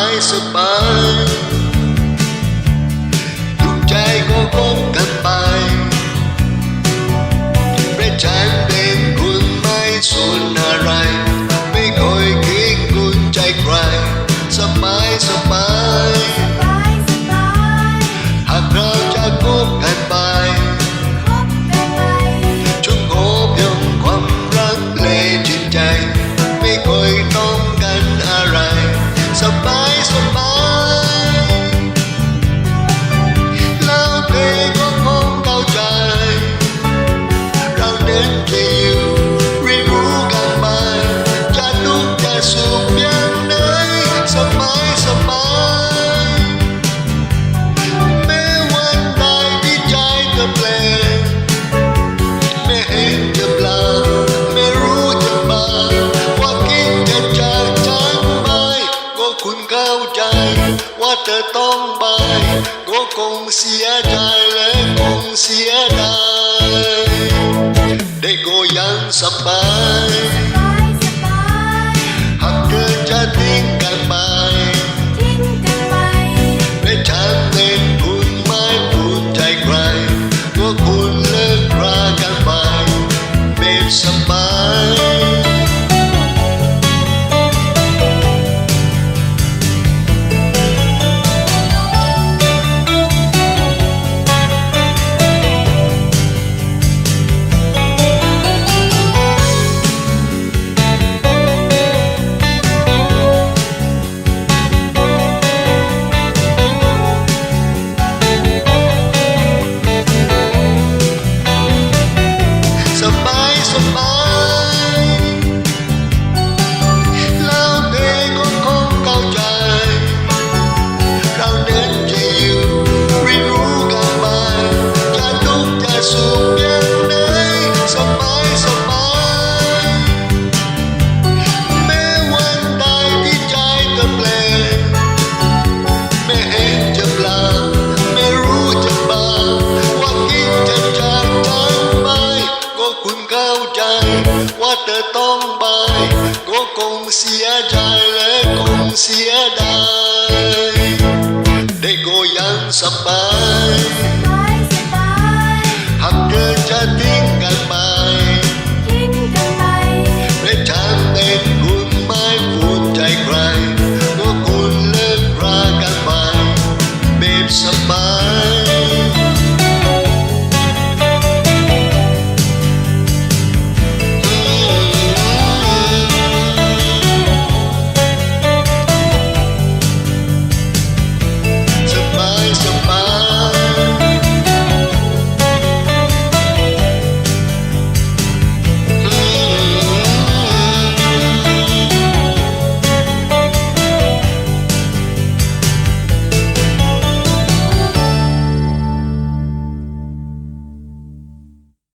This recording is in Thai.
ายสบาย ทุกใจก็คง งเข้าใจ ว่าเธอต้องไปก็คงเสียใจและคงเสียดายได้ก็ยังสบาย Bye. เธอต้องไปก็คงเสียใจและคงเสียดาย